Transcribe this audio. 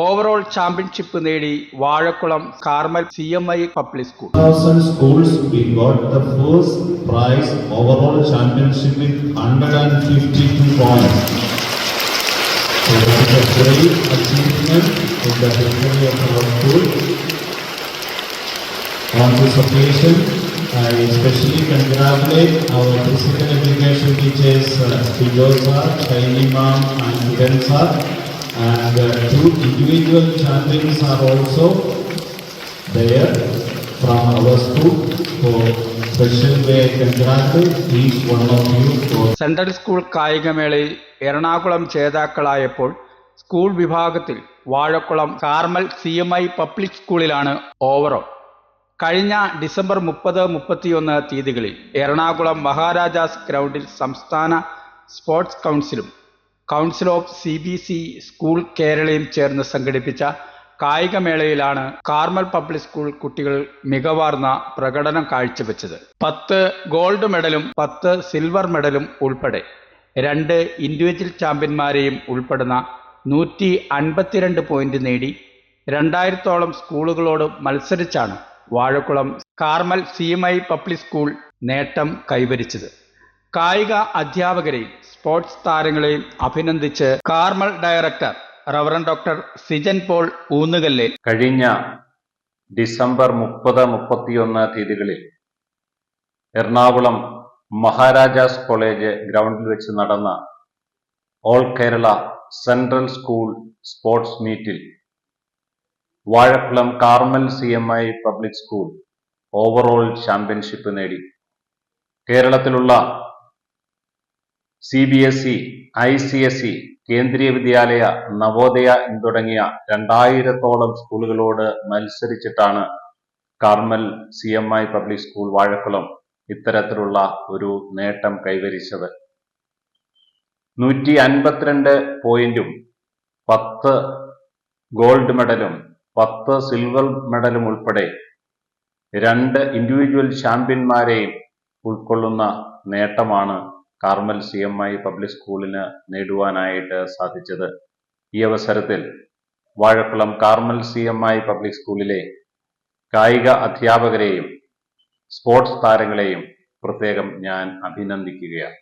Overall championship നേടി Vazhakulam Carmel C M I public school 1000 schools, we got the first prize overall championship with 152 points. So that is a great achievement in the history of our school. On this occasion, I especially congratulate our physical education teachers, uh, Fijosa, Shaini Ma'am and Kiran sir. And uh, two individual chantings are also there from our school. So special way congratulate each one of you for central school കായികമേളയിൽ Ernakulam ജേതാക്കളായപ്പോൾ school വിഭാഗത്തിൽ Vazhakulam Carmel C M I public സ്കൂളിലാണ് overall കഴിഞ്ഞ December മുപ്പത് മുപ്പത്തിയൊന്ന് തീയതികളിൽ എറണാകുളം മഹാരാജാസ് ഗ്രൗണ്ടിൽ സംസ്ഥാന sports കൗൺസിലും council of C B C school കേരളയും ചേർന്ന് സംഘടിപ്പിച്ച കായികമേളയിലാണ് കാർമൽ പബ്ലിക് സ്കൂൾ കുട്ടികൾ മികവാർന്ന പ്രകടനം കാഴ്ചവെച്ചത്. പത്ത് ഗോൾഡ് മെഡലും പത്ത് സിൽവർ മെഡലും ഉൾപ്പെടെ രണ്ട് ഇൻഡിവിജ്വൽ ചാമ്പ്യന്മാരെയും ഉൾപ്പെടുന്ന നൂറ്റി അൻപത്തിരണ്ട് പോയിന്റ് നേടി രണ്ടായിരത്തോളം സ്കൂളുകളോട് മത്സരിച്ചാണ് Vazhakulam Carmel C M I public school നേട്ടം കൈവരിച്ചത്. കായിക അധ്യാപകരെയും സ്പോർട്സ് താരങ്ങളെയും അഭിനന്ദിച്ച് Carmel director reverend doctor Sijan Paul Oonnukallil. കഴിഞ്ഞ ഡിസംബർ മുപ്പത് മുപ്പത്തിയൊന്ന് തീയതികളിൽ എറണാകുളം മഹാരാജാസ് കോളേജ് ഗ്രൗണ്ടിൽ വെച്ച് നടന്ന all Kerala central school sports മീറ്റിൽ Vazhakulam Carmel C M I public school overall championship നേടി. കേരളത്തിലുള്ള C B S E I C S E Kendriya Vidyalaya Navodaya തുടങ്ങിയ രണ്ടായിരത്തോളം സ്കൂളുകളോട് മത്സരിച്ചിട്ടാണ് Carmel C M I public school Vazhakulam ഇത്തരത്തിലുള്ള ഒരു നേട്ടം കൈവരിച്ചത്. നൂറ്റി അൻപത്തിരണ്ട് പോയിന്റും പത്ത് ഗോൾഡ് മെഡലും പത്ത് സിൽവർ മെഡലും ഉൾപ്പെടെ രണ്ട് ഇൻഡിവിജ്വൽ ചാമ്പ്യന്മാരെയും ഉൾക്കൊള്ളുന്ന നേട്ടമാണ് Carmel C M I public സ്കൂളിന് നേടുവാനായിട്ട് സാധിച്ചത്. ഈ അവസരത്തിൽ Vazhakulam Carmel C M I public സ്കൂളിലെ കായിക അധ്യാപകരെയും സ്പോർട്സ് താരങ്ങളെയും പ്രത്യേകം ഞാൻ അഭിനന്ദിക്കുകയാണ്.